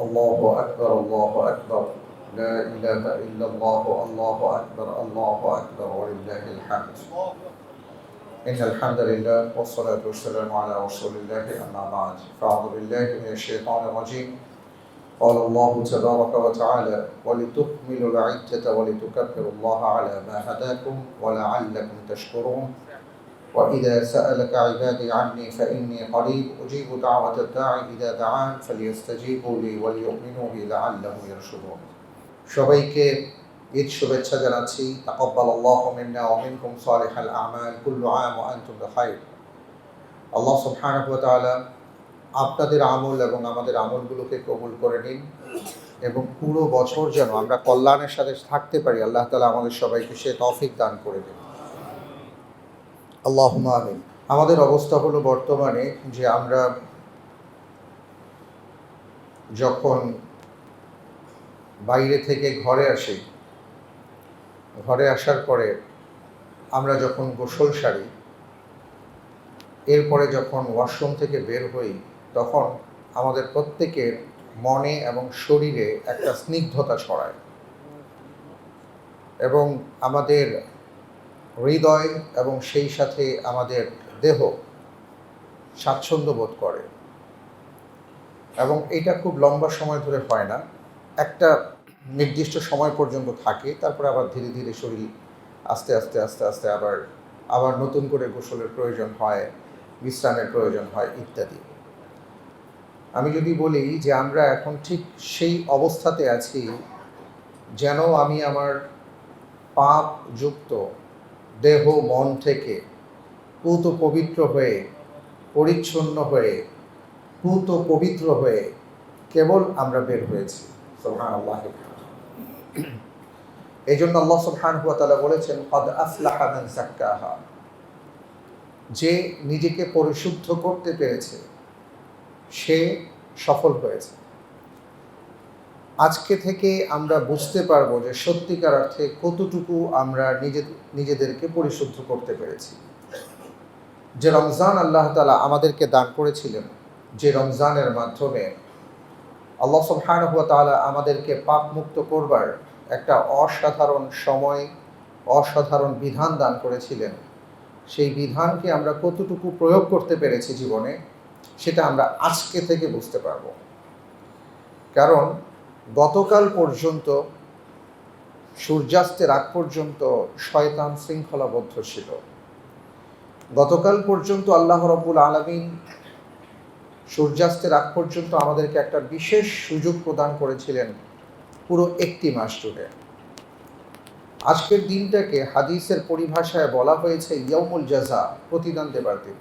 الله أكبر الله أكبر. لا إله إلا الله الله أكبر الله أكبر. ولله الحمد. إن الحمد لله والصلاة والسلام على رسول الله أما بعد. فأعوذ بالله من الشيطان الرجيم. قال الله تبارك وتعالى ولتكملوا العدة ولتكبروا الله على ما هداكم ولعلكم تشكرون. وإذا سألك عبادي عني فإني قريب أجيب دعوة الداعي إذا دعان فليستجيبوا لي وليؤمنوا بي لعلهم يرشدون সবাইকে ঈদ শুভেচ্ছা জানাচ্ছি তাকব্বাল আল্লাহ মিন্না ওয়া মিনকুম সালিহাল আমাল কুল্লু আম ওয়া আনতুম বিখাইর আল্লাহ সুবহানাহু ওয়া তাআলা আপনাদের আমল এবং আমাদের আমলগুলোকে কবুল করে নিন এবং পুরো বছর যেন আমরা কল্যাণের সাথে থাকতে পারি আল্লাহ তাআলা আমাদের সবাইকে সে তৌফিক দান করে দিন আল্লাহ আমিন। আমাদের অবস্থা হলো বর্তমানে যে আমরা যখন বাইরে থেকে ঘরে আসি, ঘরে আসার পরে আমরা যখন গোসল সারি, এরপরে যখন ওয়াশরুম থেকে বের হই, তখন আমাদের প্রত্যেকের মনে এবং শরীরে একটা স্নিগ্ধতা ছড়ায়। এবং আমাদের হৃদয় এবং সেই সাথে আমাদের দেহ স্বাচ্ছন্দ্য বোধ করে। এবং এটা খুব লম্বা সময় ধরে হয় না। একটা নির্দিষ্ট সময় পর্যন্ত থাকে, তারপরে আবার ধীরে ধীরে শরীর আস্তে আস্তে আস্তে আস্তে আবার আবার নতুন করে গোসলের প্রয়োজন হয়, বিশ্রামের প্রয়োজন হয় ইত্যাদি। আমি যদি বলি যে আমরা এখন ঠিক সেই অবস্থাতে আছি যেন আমি আমার পাপ যুক্ত দেহ মন থেকে পুত পবিত্র হয়ে, পরিচ্ছন্ন হয়ে, পুত পবিত্র হয়ে কেবল আমরা বের হয়েছি। এই জন্য আল্লাহ সুবহানাহু ওয়া তাআলা বলেছেন, কদ আফলাহা মান যাক্কাহা। যে নিজেকে পরিশুদ্ধ করতে পেরেছে, সে সফল হয়েছে। আজকে থেকে আমরা বুঝতে পারব যে সত্যিকার অর্থে কতটুকু আমরা নিজে, নিজেদেরকে পরিশুদ্ধ করতে পেরেছি। যে রমজান আল্লাহ তালা আমাদেরকে দান করেছিলেন, যে রমজানের মাধ্যমে আল্লাহ সুবহানাহু ওয়া তাআলা আমাদেরকে পাপ মুক্ত করবার একটা অসাধারণ সময়, অসাধারণ বিধান দান করেছিলেন। সেই বিধানকে আমরা কতটুকু প্রয়োগ করতে পেরেছি জীবনে, সেটা আমরা আজকে থেকে বুঝতে পারব। কারণ গতকাল পর্যন্ত, সূর্যাস্তের আগ পর্যন্ত শয়তান শৃঙ্খলাবদ্ধ ছিল। গতকাল পর্যন্ত আল্লাহ রবুল আলমিন সূর্যাস্তের আগ পর্যন্ত আমাদেরকে একটা বিশেষ সুযোগ প্রদান করেছিলেন পুরো একটি মাস জুড়ে। আজকের দিনটাকে হাদিসের পরিভাষায় বলা হয়েছে ইয়মুল জাজা, প্রতিদান দেবার দিন।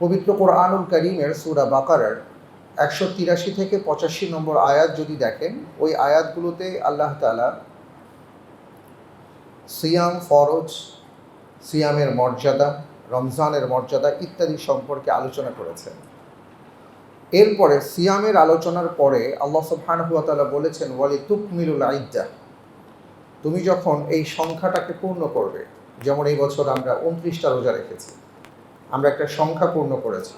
পবিত্র কোরআনুল করিমের সুরা বাকারার একশো তিরাশি থেকে পঁচাশি নম্বর আয়াত যদি দেখেন, ওই আয়াতগুলোতে আল্লাহ তালা সিয়াম, ফরজ, সিয়ামের মর্যাদা, রমজানের মর্যাদা ইত্যাদি সম্পর্কে আলোচনা করেছেন। এরপরে সিয়ামের আলোচনার পরে আল্লাহ সুবহানহুয়াতালা বলেছেন ওয়ালি তুকমিলুল আইদ্দা তুমি যখন এই সংখ্যাটাকে পূর্ণ করবে, যেমন এই বছর আমরা উনত্রিশটা রোজা রেখেছি, আমরা একটা সংখ্যা পূর্ণ করেছি।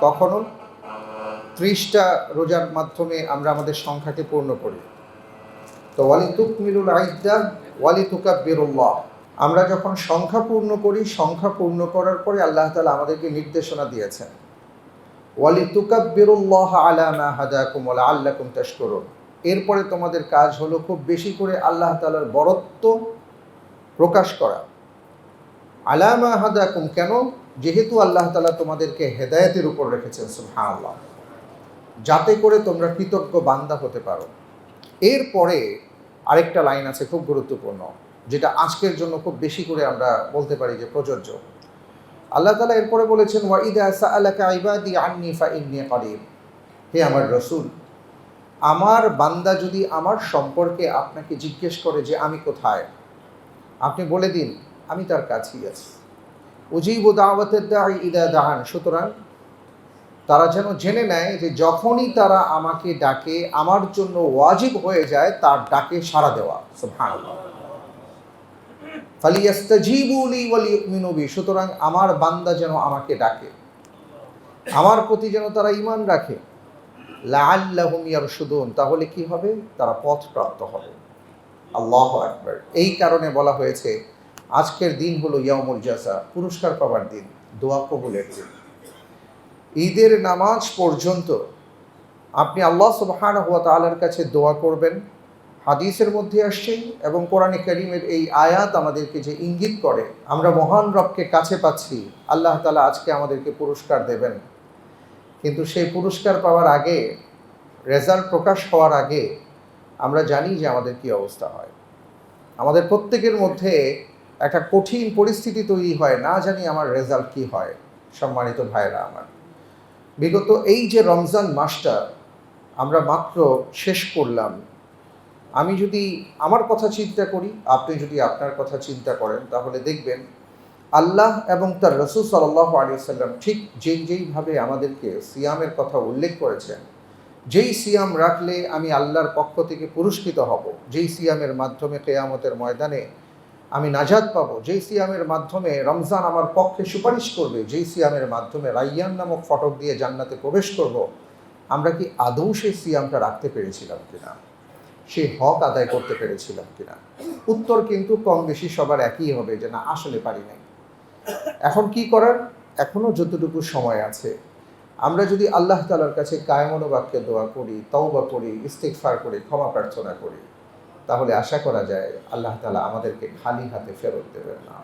কখনো ত্রিশটা রোজার মাধ্যমে আমরা আমাদের সংখ্যাকে পূর্ণ করি। তো ওয়ালি তুকমিলুল আইদ্দা ওয়ালি তুকাব্বিরুল্লাহ আমরা যখন সংখ্যা পূর্ণ করি, সংখ্যা পূর্ণ করার পরে আল্লাহ তালা আমাদেরকে নির্দেশনা দিয়েছেন। ওয়ালি তুকাব্বিরুল্লাহ আলা মা হাদাকুম ওয়ালা আল্লাকুম তাশকুরুন। এরপরে তোমাদের কাজ হলো খুব বেশি করে আল্লাহ তালার বরত্ব প্রকাশ করা। আলামা হাদাকুম, কেন? যেহেতু আল্লাহ তালা তোমাদেরকে হেদায়েতের উপর রেখেছেন, সুবহানাল্লাহ। যাতে করে তোমরা কৃতজ্ঞ বান্দা হতে পারো। এরপরে আরেকটা লাইন আছে খুব গুরুত্বপূর্ণ, যেটা আজকের জন্য খুব বেশি করে আমরা বলতে পারি যে প্রযোজ্য। আল্লাহ তালা এরপরে বলেছেন হে আমার রসুল, আমার বান্দা যদি আমার সম্পর্কে আপনাকে জিজ্ঞেস করে যে আমি কোথায়, আপনি বলে দিন, আমি তার কাছেই আছি। উজিব দাওয়াতের দায় ইদা দাহান, সুতরাং তারা যেন জেনে নেয় যে যখনই তারা আমাকে ডাকে, আমার জন্য ওয়াজিব হয়ে যায় তার ডাকে সাড়া দেওয়া। ওয়ালিউমিনুবি সুতরাং আমার বান্দা যেন আমাকে ডাকে। আমার প্রতি যেন তারা ইমান রাখে। ইয়ারশুদুন, তাহলে কি হবে? তারা পথ প্রাপ্ত হবে। আল্লাহ আকবার। এই কারণে বলা হয়েছে, আজকের দিন হলো ইয়ামুল জাসা পুরস্কার পাবার দিন। দোয়া কবুলের দিন। ঈদের নামাজ পর্যন্ত আপনি আল্লাহ সুবহান হুয়া তালার কাছে দোয়া করবেন। হাদিসের মধ্যে আসছে এবং কোরআনে করিমের এই আয়াত আমাদেরকে যে ইঙ্গিত করে, আমরা মহান রবকে কাছে পাচ্ছি, আল্লাহ তালা আজকে আমাদেরকে পুরস্কার দেবেন। কিন্তু সেই পুরস্কার পাওয়ার আগে, রেজাল্ট প্রকাশ হওয়ার আগে আমরা জানি যে আমাদের কি অবস্থা হয়। আমাদের প্রত্যেকের মধ্যে একটা কঠিন পরিস্থিতি তৈরি হয়, না জানি আমার রেজাল্ট কি হয়, সম্মানিত ভাইরা আমার। বিগত এই যে রমজান মাসটা আমরা মাত্র শেষ করলাম, আমি যদি আমার কথা চিন্তা করি, আপনি যদি আপনার কথা চিন্তা করেন, তাহলে দেখবেন আল্লাহ এবং তার রসুল সাল্লাহ আলী সাল্লাম ঠিক যেই যেইভাবে আমাদেরকে সিয়ামের কথা উল্লেখ করেছেন, যেই সিয়াম রাখলে আমি আল্লাহর পক্ষ থেকে পুরস্কৃত হব, যেই সিয়ামের মাধ্যমে কেয়ামতের ময়দানে আমি নাজাদ পাবো। যেই সিয়ামের মাধ্যমে রমজান আমার পক্ষে সুপারিশ করবে, যেই সিয়ামের মাধ্যমে রাইয়ান নামক ফটক দিয়ে জান্নাতে প্রবেশ করব, আমরা কি আদৌ সেই সিয়ামটা রাখতে পেরেছিলাম কিনা? সেই হক আদায় করতে পেরেছিলাম কিনা? উত্তর কিন্তু কম বেশি সবার একই হবে যে না, আসলে পারি নাই। এখন কি করার? এখনও যতটুকু সময় আছে। আমরা যদি আল্লাহ তালার কাছে কায়মনোবাক্যে দোয়া করি, তওবা করি ইস্তেকফার করি, ক্ষমা প্রার্থনা করি তাহলে আশা করা যায় আল্লাহ তালা আমাদেরকে খালি হাতে ফেরত দেবেন না।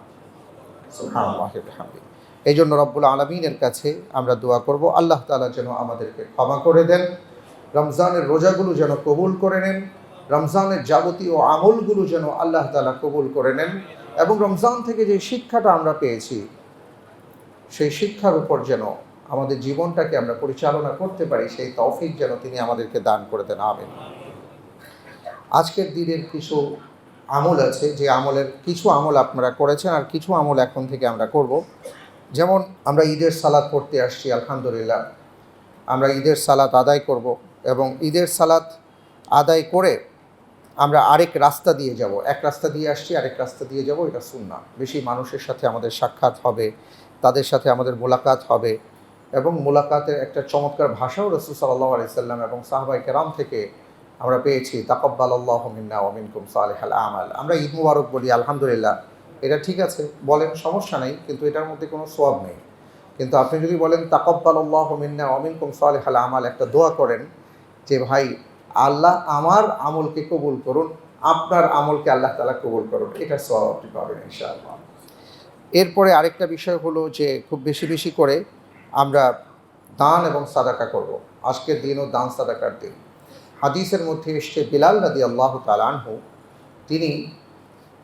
এই জন্য রব্বুল আলমিনের কাছে আমরা দোয়া করব, আল্লাহ তালা যেন আমাদেরকে ক্ষমা করে দেন, রমজানের রোজাগুলো যেন কবুল করে নেন, রমজানের যাবতীয় আমলগুলো যেন আল্লাহ তালা কবুল করে নেন এবং রমজান থেকে যে শিক্ষাটা আমরা পেয়েছি, সেই শিক্ষার উপর যেন আমাদের জীবনটাকে আমরা পরিচালনা করতে পারি, সেই তৌফিক যেন তিনি আমাদেরকে দান করে দেন, আমিন। আজকের দিনের কিছু আমল আছে, যে আমলের কিছু আমল আপনারা করেছেন আর কিছু আমল এখন থেকে আমরা করব। যেমন আমরা ঈদের সালাদ পড়তে আসছি, আলহামদুলিল্লাহ। আমরা ঈদের সালাত আদায় করব এবং ঈদের সালাত আদায় করে আমরা আরেক রাস্তা দিয়ে যাব। এক রাস্তা দিয়ে আসছি, আরেক রাস্তা দিয়ে যাব, এটা শুননা বেশি মানুষের সাথে আমাদের সাক্ষাৎ হবে, তাদের সাথে আমাদের মোলাকাত হবে এবং মোলাকাতের একটা চমৎকার ভাষাও রসুল সাল্লাহ আলাইসাল্লাম এবং সাহবাই কেরাম থেকে আমরা পেয়েছি তাকব্বাল আল্লাহ মিন্না ওমিনকুম সালেহ আল আমাল। আমরা ঈদ মুবারক বলি, আলহামদুলিল্লাহ। এটা ঠিক আছে, বলেন সমস্যা নেই, কিন্তু এটার মধ্যে কোনো সোয়াব নেই। কিন্তু আপনি যদি বলেন তাকব্বাল আল্লাহ মিন্না ওমিনকুম সালেহ আল আমাল, একটা দোয়া করেন যে, ভাই, আল্লাহ আমার আমলকে কবুল করুন, আপনার আমলকে আল্লাহ তালা কবুল করুন। এটা সব আপনি পাবেন, ইনশাআল্লাহ। এরপরে আরেকটা বিষয় হলো যে, খুব বেশি বেশি করে আমরা দান এবং সাদাকা করব। আজকের দিনও দান সাদাকার দিন। হাদিসের মধ্যে এসছে বিলাল নদী আল্লাহ তালানহু তিনি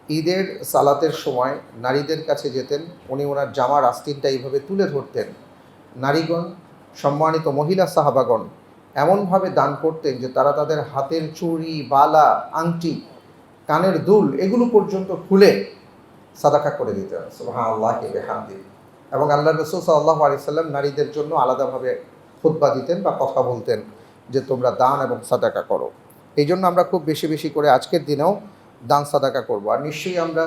ঈদের সালাতের সময় নারীদের কাছে যেতেন, উনি ওনার জামার আস্তিনটা এইভাবে তুলে ধরতেন। নারীগণ, সম্মানিত মহিলা সাহাবাগণ, এমনভাবে দান করতেন যে তারা তাদের হাতের চুড়ি, বালা, আংটি, কানের দুল এগুলো পর্যন্ত খুলে সাদাকা করে দিতেন। সুবাহ আল্লাহ বেহান্দি এবং আল্লাহ রসুল সাল্লাহ আলি সাল্লাম নারীদের জন্য আলাদাভাবে খুতবা দিতেন বা কথা বলতেন। যে তোমরা দান এবং সাদাকা করো। এই জন্য আমরা খুব বেশি বেশি করে আজকের দিনেও দান সাদাকা করব। আর নিশ্চয়ই আমরা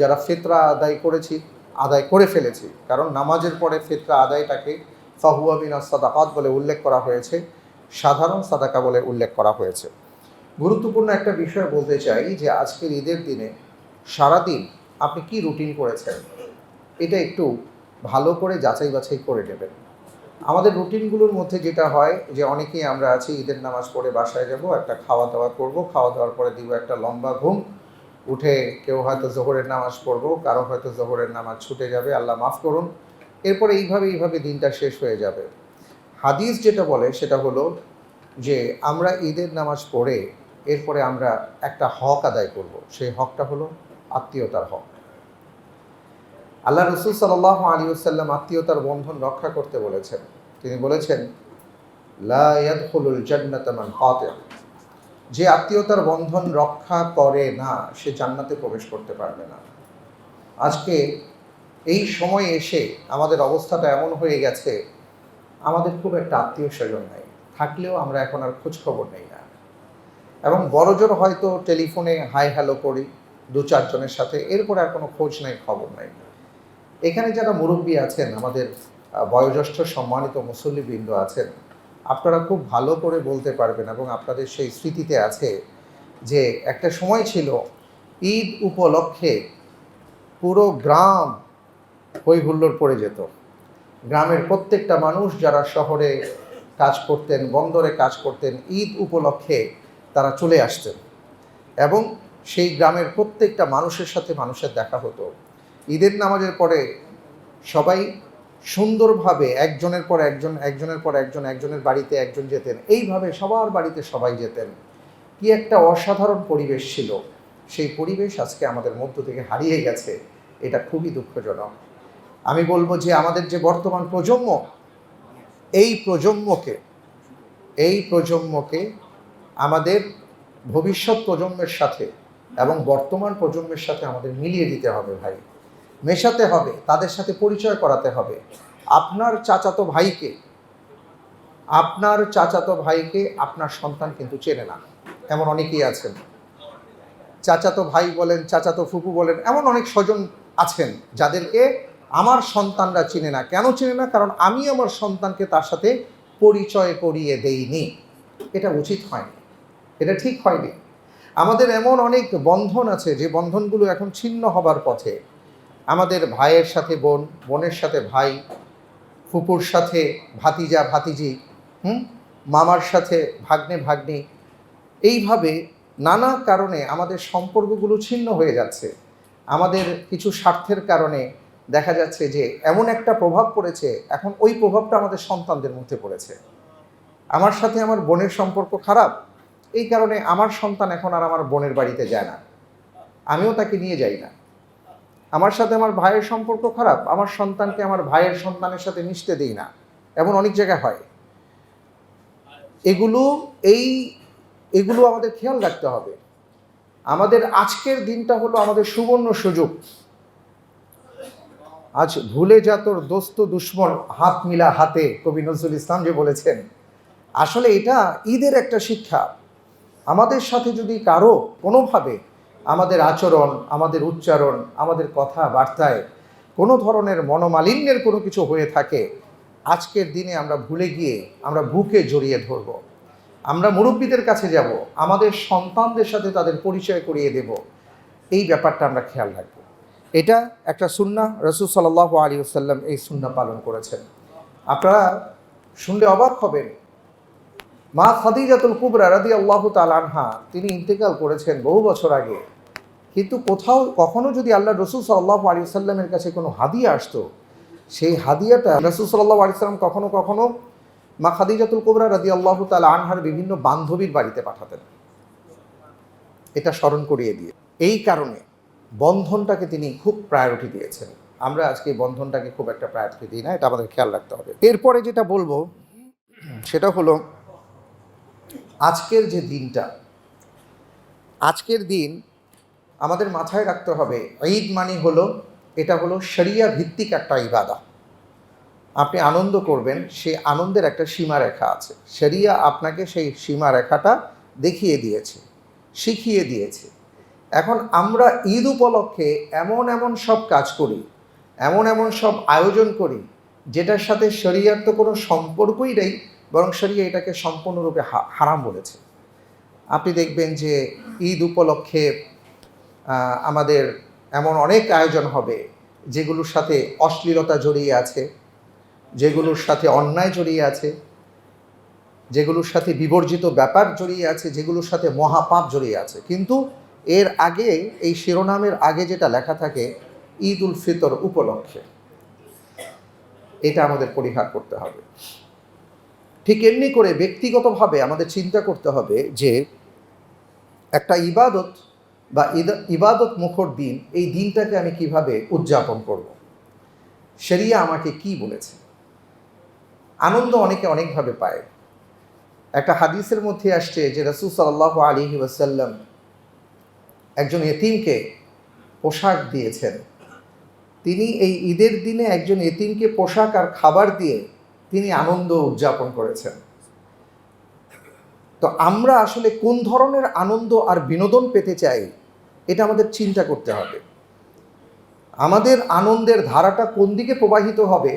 যারা ফেতরা আদায় করেছি, আদায় করে ফেলেছি, কারণ নামাজের পরে ফেতরা আদায়টাকে ফাহুয়া বিনা সাদাকাত বলে উল্লেখ করা হয়েছে, সাধারণ সাদাকা বলে উল্লেখ করা হয়েছে। গুরুত্বপূর্ণ একটা বিষয় বলতে চাই যে আজকের ঈদের দিনে সারাদিন আপনি কি রুটিন করেছেন? এটা একটু ভালো করে যাচাই বাছাই করে নেবেন। আমাদের রুটিনগুলোর মধ্যে যেটা হয় যে অনেকেই আমরা আছি, ঈদের নামাজ পড়ে বাসায় যাব, একটা খাওয়া দাওয়া করব খাওয়া দাওয়ার পরে দিব একটা লম্বা ঘুম, উঠে কেউ হয়তো জোহরের নামাজ পড়ব, কারও হয়তো জোহরের নামাজ ছুটে যাবে, আল্লাহ মাফ করুন। এরপরে এইভাবে এইভাবে দিনটা শেষ হয়ে যাবে। হাদিস যেটা বলে সেটা হলো যে আমরা ঈদের নামাজ পড়ে এরপরে আমরা একটা হক আদায় করব। সেই হকটা হলো আত্মীয়তার হক। আল্লাহ রসুল সাল্লাহ আলী আসাল্লাম আত্মীয়তার বন্ধন রক্ষা করতে বলেছেন। তিনি বলেছেন জান্নাতামান যে আত্মীয়তার বন্ধন রক্ষা করে না, সে জান্নাতে প্রবেশ করতে পারবে না। আজকে এই সময় এসে আমাদের অবস্থাটা এমন হয়ে গেছে, আমাদের খুব একটা আত্মীয় স্বজন নাই, থাকলেও আমরা এখন আর খোঁজ খবর নেই না। এবং বড়জোর হয়তো টেলিফোনে হাই হ্যালো করি দু চারজনের সাথে, এরপর আর কোনো খোঁজ নাই, খবর নাই। এখানে যারা মুরব্বী আছেন, আমাদের বয়োজ্যেষ্ঠ সম্মানিত মুসল্লিবৃন্দ আছেন, আপনারা খুব ভালো করে বলতে পারবেন এবং আপনাদের সেই স্মৃতিতে আছে যে একটা সময় ছিল, ঈদ উপলক্ষে পুরো গ্রাম হই হুল্লোড় পড়ে যেত। গ্রামের প্রত্যেকটা মানুষ যারা শহরে কাজ করতেন, বন্দরে কাজ করতেন, ঈদ উপলক্ষে তারা চলে আসতেন। এবং সেই গ্রামের প্রত্যেকটা মানুষের সাথে মানুষের দেখা হতো। ঈদের নামাজের পরে সবাই সুন্দরভাবে একজনের পর একজন, একজনের পর একজন, একজনের বাড়িতে একজন যেতেন। এইভাবে সবার বাড়িতে সবাই যেতেন। কি একটা অসাধারণ পরিবেশ ছিল। সেই পরিবেশ আজকে আমাদের মধ্য থেকে হারিয়ে গেছে। এটা খুবই দুঃখজনক। আমি বলব যে আমাদের যে বর্তমান প্রজন্ম, এই প্রজন্মকে এই প্রজন্মকে আমাদের ভবিষ্যৎ প্রজন্মের সাথে এবং বর্তমান প্রজন্মের সাথে আমাদের মিলিয়ে দিতে হবে ভাই। মেশাতে হবে, তাদের সাথে পরিচয় করাতে হবে। আপনার চাচাতো ভাইকে, আপনার চাচাতো ভাইকে আপনার সন্তান কিন্তু চেনে না। এমন অনেকেই আছেন। চাচাতো ভাই বলেন, চাচাতো ফুপু বলেন, এমন অনেক স্বজন আছেন যাদেরকে আমার সন্তানরা চিনে না। কেন চিনে না? কারণ আমি আমার সন্তানকে তার সাথে পরিচয় করিয়ে দেইনি। এটা উচিত হয়নি। এটা ঠিক হয়নি। আমাদের এমন অনেক বন্ধন আছে, যে বন্ধনগুলো এখন ছিন্ন হবার পথে। আমাদের ভাইয়ের সাথে বোন, বোনের সাথে ভাই, ফুপুর সাথে ভাতিজা, ভাতিজি, হুম? মামার সাথে ভাগ্নে, ভাগ্নি, এইভাবে নানা কারণে আমাদের সম্পর্কগুলো ছিন্ন হয়ে যাচ্ছে। আমাদের কিছু স্বার্থের কারণে দেখা যাচ্ছে যে এমন একটা প্রভাব পড়েছে, এখন ওই প্রভাবটা আমাদের সন্তানদের মধ্যে পড়েছে। আমার সাথে আমার বোনের সম্পর্ক খারাপ, এই কারণে আমার সন্তান এখন আর আমার বোনের বাড়িতে যায় না। আমিও তাকে নিয়ে যাই না। আমার সাথে আমার ভাইয়ের সম্পর্ক খারাপ, আমার সন্তানকে আমার ভাইয়ের সন্তানের সাথে মিশতে দিই না। এমন অনেক জায়গায় হয়। এগুলো, এই, এগুলো আমাদের খেয়াল রাখতে হবে। আমাদের আজকের দিনটা হলো আমাদের সুবর্ণ সুযোগ। আজ ভুলে যা তোর দোস্ত দুশ্মন হাত মিলা হাতে, কবি নজরুল ইসলাম যে বলেছেন, আসলে এটা ঈদের একটা শিক্ষা। আমাদের সাথে যদি কারও কোনোভাবে আমাদের আচরণ, আমাদের উচ্চারণ, আমাদের কথাবার্তায় কোনো ধরনের মনোমালিন্যের কোনো কিছু হয়ে থাকে, আজকের দিনে আমরা ভুলে গিয়ে আমরা বুকে জড়িয়ে ধরব। আমরা মুরব্বীদের কাছে যাব, আমাদের সন্তানদের সাথে তাদের পরিচয় করিয়ে দেব। এই ব্যাপারটা আমরা খেয়াল রাখব। এটা একটা সুন্না রসুল সাল্লাহ আলী সাল্লাম এই সুন্না পালন করেছেন। আপনারা শুনলে অবাক হবেন মা খাদিজাতুল কুবরা রাদি আল্লাহ আনহা, তিনি ইন্তেকাল করেছেন বহু বছর আগে। কিন্তু কোথাও কখনো যদি আল্লাহ রসুল সাল্লাহ আলী সাল্লামের কাছে কোনো হাদিয়া আসতো, সেই হাদিয়াটা রসুল সাল্লাহ আলী সাল্লাম কখনো কখনো মা খাদিজাতুল কুবরা রাদি আল্লাহ তাল আনহার বিভিন্ন বান্ধবীর বাড়িতে পাঠাতেন। এটা স্মরণ করিয়ে দিয়ে। এই কারণে বন্ধনটাকে তিনি খুব প্রায়োরিটি দিয়েছেন। আমরা আজকে এই বন্ধনটাকে খুব একটা প্রায়োরিটি দিই না, এটা আমাদের খেয়াল রাখতে হবে। এরপরে যেটা বলব, সেটা হলো আজকের যে দিনটা, আজকের দিন আমাদের মাথায় রাখতে হবে, ঈদ মানে হলো, এটা হলো শরিয়া ভিত্তিক একটা ইবাদা। আপনি আনন্দ করবেন, সেই আনন্দের একটা সীমারেখা আছে। শরিয়া আপনাকে সেই সীমারেখাটা দেখিয়ে দিয়েছে, শিখিয়ে দিয়েছে। এখন আমরা ঈদ উপলক্ষে এমন এমন সব কাজ করি, এমন এমন সব আয়োজন করি, যেটার সাথে শরিয়ার তো কোনো সম্পর্কই নেই বরং শরিয়া এটাকে সম্পূর্ণরূপে হারাম বলেছে। আপনি দেখবেন যে ঈদ উপলক্ষে আমাদের এমন অনেক আয়োজন হবে যেগুলোর সাথে অশ্লীলতা জড়িয়ে আছে, যেগুলোর সাথে অন্যায় জড়িয়ে আছে, যেগুলোর সাথে বিবর্জিত ব্যাপার জড়িয়ে আছে, যেগুলোর সাথে মহাপাপ জড়িয়ে আছে। কিন্তু এর আগে, এই শিরোনামের আগে যেটা লেখা থাকে ঈদ উল ফিতর উপলক্ষে, এটা আমাদের পরিহার করতে হবে। ঠিক এমনি করে ব্যক্তিগতভাবে আমাদের চিন্তা করতে হবে যে একটা ইবাদত বা ইবাদত মুখর দিন, এই দিনটাকে আমি কীভাবে উদযাপন করব। সেরিয়া আমাকে কি বলেছে? আনন্দ অনেকে অনেকভাবে পায়। একটা হাদিসের মধ্যে আসছে যে রসুল সাল্লাহ আলী ওয়াসাল্লাম একজন এতিমকে পোশাক দিয়েছেন। তিনি এই ঈদের দিনে একজন এতিমকে পোশাক আর খাবার দিয়ে তিনি আনন্দ উদযাপন করেছেন। তো আমরা আসলে কোন ধরনের আনন্দ আর বিনোদন পেতে চাই, এটা আমাদের চিন্তা করতে হবে। আমাদের আনন্দের ধারাটা কোন দিকে প্রবাহিত হবে,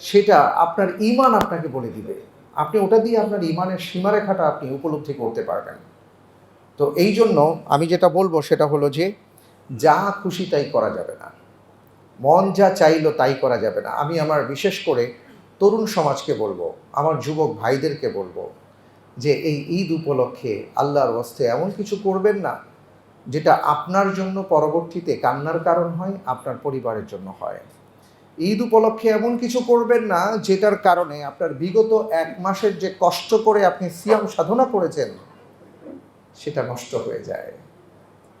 সেটা আপনার ইমান আপনাকে বলে দিবে। আপনি ওটা দিয়ে আপনার ইমানের সীমারেখাটা আপনি উপলব্ধি করতে পারবেন। তো এই জন্য আমি যেটা বলব সেটা হলো যে, যা খুশি তাই করা যাবে না। মন যা চাইলো তাই করা যাবে না। আমি আমার বিশেষ করে তরুণ সমাজকে বলব, আমার যুবক ভাইদেরকে বলব যে এই ঈদ উপলক্ষে আল্লাহর ওয়াস্তে এমন কিছু করবেন না, যেটা আপনার জন্য পরবর্তীতে কান্নার কারণ হয়, আপনার পরিবারের জন্য হয়। ঈদ উপলক্ষে এমন কিছু করবেন না, যেটার কারণে আপনার বিগত এক মাসের যে কষ্ট করে আপনি সিয়াম সাধনা করেছেন, সেটা নষ্ট হয়ে যায়।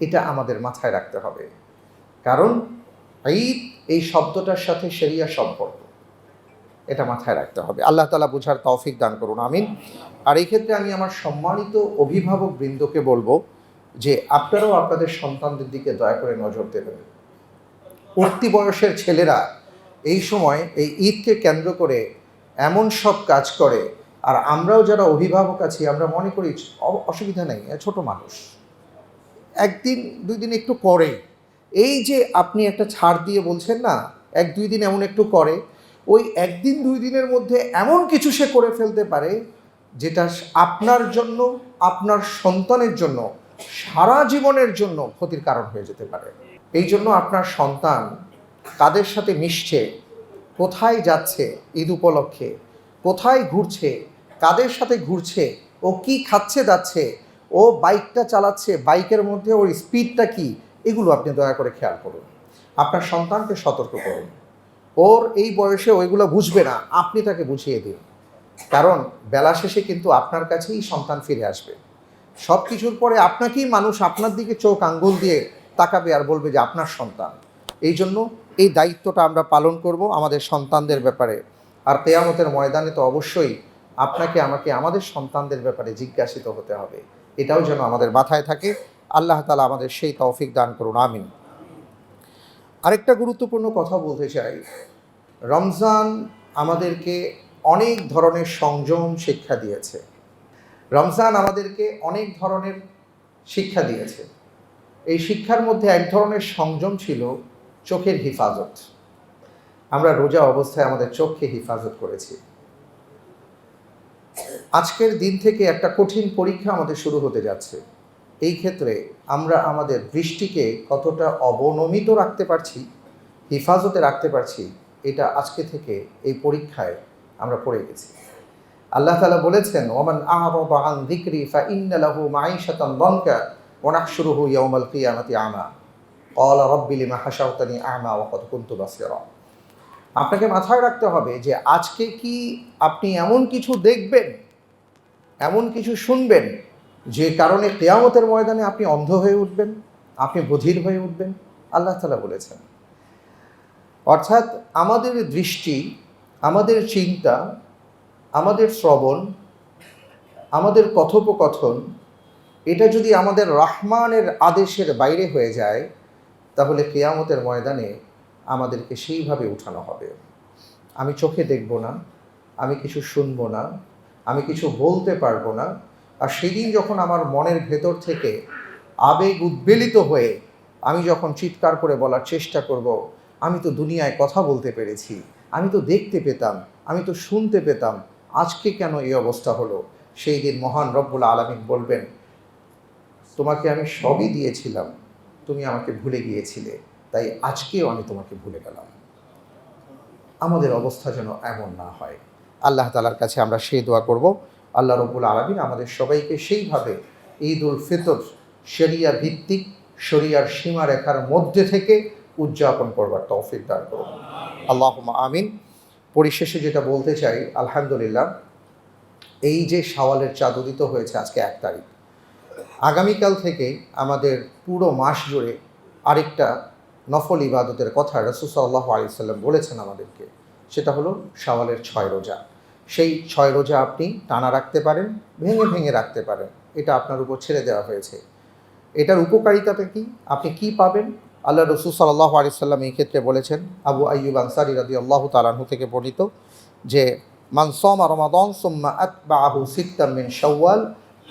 এটা আমাদের মাথায় রাখতে হবে। কারণ, ঈদ এই শব্দটার সাথে সেরিয়া সম্পর্ক। এটা মাথায় রাখতে হবে। আল্লাহ তালা বুঝার তৌফিক দান করুন, আমিন। আর এই ক্ষেত্রে আমি আমার সম্মানিত অভিভাবক বৃন্দকে বলব যে আপনারাও আপনাদের সন্তানদের দিকে দয়া করে নজর দেবেন। উঠতি বয়সের ছেলেরা এই সময় এই ঈদকে কেন্দ্র করে এমন সব কাজ করে, আর আমরাও যারা অভিভাবক আছি, আমরা মনে করি অসুবিধা নেই ছোট মানুষ। একদিন, দুই দিন একটু করে এই যে আপনি একটা ছাড় দিয়ে বলছেন না, এক দুই দিন এমন একটু করে ওই একদিন, দুই দিনের মধ্যে এমন কিছু সে করে ফেলতে পারে যেটা আপনার জন্য, আপনার সন্তানের জন্য, সারা জীবনের জন্য ক্ষতির কারণ হয়ে যেতে পারে। এই জন্য আপনার সন্তান কাদের সাথে মিশছে, কোথায় যাচ্ছে, ঈদ উপলক্ষে, কোথায় ঘুরছে, কাদের সাথে ঘুরছে, ও কি খাচ্ছে যাচ্ছে ও বাইকটা চালাচ্ছে, বাইকের মধ্যে ওর স্পিডটা কি, এগুলো আপনি দয়া করে খেয়াল করুন। আপনার সন্তানকে সতর্ক করুন। ওর এই বয়সে ওইগুলো বুঝবে না, আপনি তাকে বুঝিয়ে দিন। কারণ বেলা শেষে কিন্তু আপনার কাছেই সন্তান ফিরে আসবে। সব কিছুর পরে আপনাকেই মানুষ আপনার দিকে চোখ আঙ্গুল দিয়ে তাকাবে আর বলবে যে আপনার সন্তান। এই জন্য এই দায়িত্বটা আমরা পালন করব আমাদের সন্তানদের ব্যাপারে। আর কেয়ামতের ময়দানে তো অবশ্যই আপনাকে, আমাকে, আমাদের সন্তানদের ব্যাপারে জিজ্ঞাসিত হতে হবে। এটাও যেন আমাদের মাথায় থাকে। আল্লাহ তালা আমাদের সেই তৌফিক দান করুন, আমিন। আরেকটা গুরুত্বপূর্ণ কথা বলতে চাই। রমজান আমাদেরকে অনেক ধরনের সংযম শিক্ষা দিয়েছে। রমজান আমাদেরকে অনেক ধরনের শিক্ষা দিয়েছে। এই শিক্ষার মধ্যে এক ধরনের সংযম ছিল চোখের হেফাজত। আমরা রোজা অবস্থায় আমাদের চোখকে হেফাজত করেছি। আজকের দিন থেকে একটা কঠিন পরীক্ষা আমাদের শুরু হতে যাচ্ছে। এই ক্ষেত্রে আমরা আমাদের দৃষ্টিকে কতটা অবনমিত রাখতে পারছি, হেফাজতে রাখতে পারছি, এটা আজকে থেকে এই পরীক্ষায় আমরা পড়ে গেছি। আল্লাহ তালা বলেছেন, ওমান আহবান দিকরি ফা ইন্নালাহু মাইশাতান দনকা হু ইয়াউমাল কিয়ামাতি আমা। কল রব্বিলি মাহাশাউতানি আমা ওয়াকদ কুন্তু বাসিরা। আপনাকে মাথায় রাখতে হবে যে আজকে কি আপনি এমন কিছু দেখবেন, এমন কিছু শুনবেন যে কারণে কেয়ামতের ময়দানে আপনি অন্ধ হয়ে উঠবেন, আপনি বধির হয়ে উঠবেন, আল্লাহ তালা বলেছেন। অর্থাৎ আমাদের দৃষ্টি, আমাদের চিন্তা, আমাদের শ্রবণ, আমাদের কথোপকথন, এটা যদি আমাদের রহমানের আদেশের বাইরে হয়ে যায়, তাহলে কেয়ামতের ময়দানে আমাদেরকে সেইভাবে উঠানো হবে। আমি চোখে দেখব না, আমি কিছু শুনব না, আমি কিছু বলতে পারব না আর সেদিন যখন আমার মনের ভেতর থেকে আবেগ উদ্বেলিত হয়ে আমি যখন চিৎকার করে বলার চেষ্টা করব, আমি তো দুনিয়ায় কথা বলতে পেরেছি, আমি তো দেখতে পেতাম, আমি তো শুনতে পেতাম, আজকে কেন এই অবস্থা হলো? সেই দিন মহান রব্বুল আলমিন বলবেন, তোমাকে আমি সবই দিয়েছিলাম, তুমি আমাকে ভুলে গিয়েছিলে, তাই আজকেও আমি তোমাকে ভুলে গেলাম। আমাদের অবস্থা যেন এমন না হয়। আল্লাহ তালার কাছে আমরা সেই দোয়া করব। আল্লাহ রবুল আলমিন আমাদের সবাইকে সেইভাবে ঈদ উল ফিতর শরিয়া ভিত্তিক শরিয়ার সীমারেখার মধ্যে থেকে উদযাপন করবার তৌফিক দান করুন। আল্লাহ আমিন। পরিশেষে যেটা বলতে চাই, আলহামদুলিল্লাহ, এই যে সাওয়ালের চাঁদ উদিত হয়েছে আজকে এক তারিখ, আগামীকাল থেকে আমাদের পুরো মাস জুড়ে আরেকটা নফল ইবাদতের কথা রসুসাল্লাহ আলিয়াল্লাম বলেছেন আমাদেরকে, সেটা হলো শাওয়ালের ছয় রোজা। সেই ছয় রোজা আপনি টানা রাখতে পারেন, ভেঙে ভেঙে রাখতে পারেন। এটা আপনার উপর ছেড়ে দেওয়া হয়েছে। এটার উপকারিতাটা কি? আপনি কি পাবেন? আল্লাহ রসুল সাল্লাহ আলিয়াল্লাম এই ক্ষেত্রে বলেছেন, আবু আইয়ুব আনসারি রাদি আল্লাহ তালাহু থেকে বর্ণিত যে মানসমা রমাদন সুম্মা আতবাহু সিত্তাম মিন শাওয়াল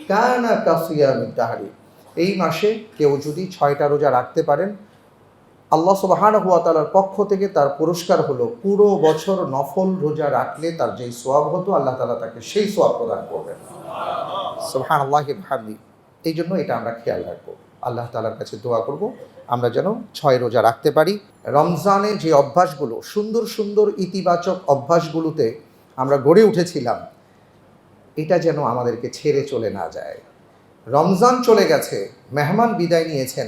কানা কাসিয়ামিদ দাহারি এই মাসে কেউ যদি ছয়টা রোজা রাখতে পারেন আল্লাহ সুবাহান হুয়া তালার পক্ষ থেকে তার পুরস্কার হলো, পুরো বছর নফল রোজা রাখলে তার যেই সোয়াব হতো, আল্লাহ তালা তাকে সেই সোয়াব প্রদান করবেন। সুবহান আল্লাহ ভাবি এই জন্য এটা আমরা খেয়াল রাখব। আল্লাহ তালার কাছে দোয়া করব, আমরা যেন ছয় রোজা রাখতে পারি। রমজানে যে অভ্যাসগুলো, সুন্দর সুন্দর ইতিবাচক অভ্যাসগুলোতে আমরা গড়ে উঠেছিলাম, এটা যেন আমাদেরকে ছেড়ে চলে না যায়। রমজান চলে গেছে, মেহমান বিদায় নিয়েছেন,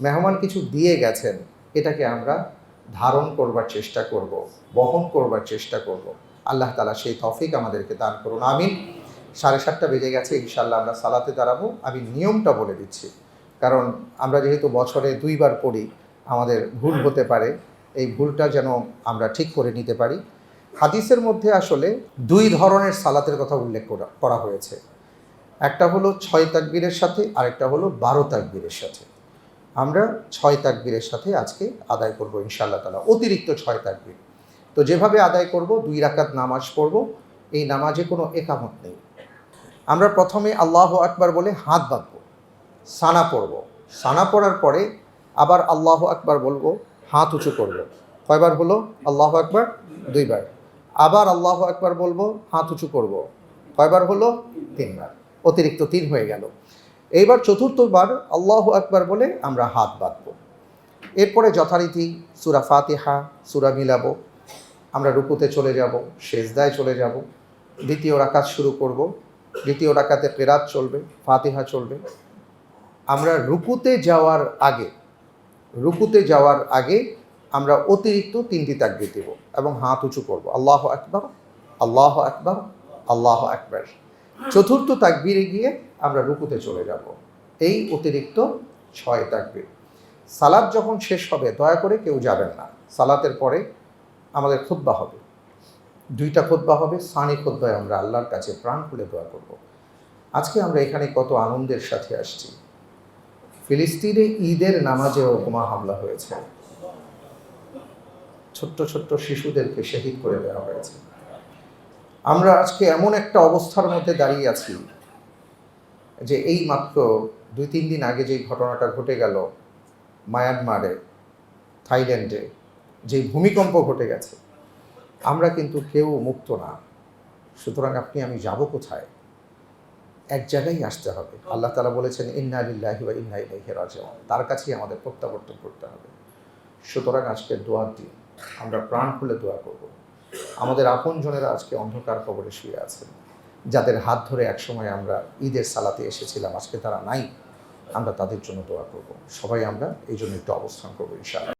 মেহমান কিছু দিয়ে গেছেন। এটাকে আমরা ধারণ করবার চেষ্টা করব, বহন করবার চেষ্টা করব। আল্লাহ তালা সেই তফিক আমাদেরকে দান করুন, আমিন। সাড়ে সাতটা বেজে গেছে ইনশাল্লাহ আমরা সালাতে দাঁড়াবো। আমি নিয়মটা বলে দিচ্ছি, কারণ আমরা যেহেতু বছরে দুইবার পড়ি, আমাদের ভুল হতে পারে। এই ভুলটা যেন আমরা ঠিক করে নিতে পারি। হাদিসের মধ্যে আসলে দুই ধরনের সালাতের কথা উল্লেখ করা করা হয়েছে। একটা হলো ছয় তাকবীরের সাথে, আরেকটা হলো বারো তাকবীরের সাথে। আমরা ছয় তাকবীরের সাথে আজকে আদায় করব ইনশাআল্লাহ তালা অতিরিক্ত ছয় তাকবীর। তো যেভাবে আদায় করব, দুই রাকাত নামাজ পড়ব, এই নামাজে কোনো একামত নেই। আমরা প্রথমে আল্লাহ আকবার বলে হাত বাঁধবো, সানা পড়ব। সানা পড়ার পরে আবার আল্লাহ আকবার বলব, হাত উঁচু করব। কয়বার হলো? আল্লাহ আকবার দুইবার। আবার আল্লাহ আকবার বলব, হাত উঁচু করব। কয়বার হলো? তিনবার। অতিরিক্ত তিন হয়ে গেল। এইবার চতুর্থবার আল্লাহ আকবার বলে আমরা হাত বাঁধব। এরপরে যথারীতি সুরা ফাতিহা, সুরা মিলাবো আমরা রুকুতে চলে যাব, সেজদায় চলে যাব, দ্বিতীয় রাকাত শুরু করব, দ্বিতীয় রাকাতে পেরাত চলবে, ফাতিহা চলবে। আমরা রুকুতে যাওয়ার আগে, রুকুতে যাওয়ার আগে আমরা অতিরিক্ত তিনটি তাকবির দেব এবং হাত উঁচু করব। আল্লাহ আকবর আল্লাহ আকবর আল্লাহ আকবর। চতুর্থ তাকবিরে গিয়ে আমরা রুকুতে চলে যাব। এই অতিরিক্ত ছয় তাকবির। সালাদ যখন শেষ হবে, দয়া করে কেউ যাবেন না। সালাতের পরে আমাদের খুদ্া হবে। দুইটা খুদ্া হবে, সানি খুদ্ায় আমরা আল্লাহর কাছে প্রাণ খুলে দোয়া করব। আজকে আমরা এখানে কত আনন্দের সাথে আসছি। ফিলিস্তিনে ঈদের নামাজেও বোমা হামলা হয়েছে। ছোট্ট ছোট্ট শিশুদেরকে শহীদ করে দেওয়া হয়েছে। আমরা আজকে এমন একটা অবস্থার মধ্যে দাঁড়িয়ে আছি যে এই মাত্র দুই, তিন দিন আগে যেই ঘটনাটা ঘটে গেল মায়ানমারে, থাইল্যান্ডে যে ভূমিকম্প ঘটে গেছে, আমরা কিন্তু কেউ মুক্ত না। সুতরাং আপনি, আমি যাব কোথায়? এক জায়গায় আসতে হবে। আল্লাহ তালা বলেছেন, ইন্না আলিল্লাহি বা ইন্না ইলাইহি তার কাছেই আমাদের প্রত্যাবর্তন করতে হবে। সুতরাং আজকে দোয়ার দিন আমরা প্রাণ খুলে দোয়া করব। আমাদের আপনজনেরা আজকে অন্ধকার কবরে শুয়ে আছেন। যাদের হাত ধরে একসময় আমরা ঈদের সালাতে এসেছিলাম, আজকে তারা নাই। আমরা তাদের জন্য দোয়া করব। সবাই আমরা এই জন্য একটু অবস্থান করব, ইনশাআল্লাহ।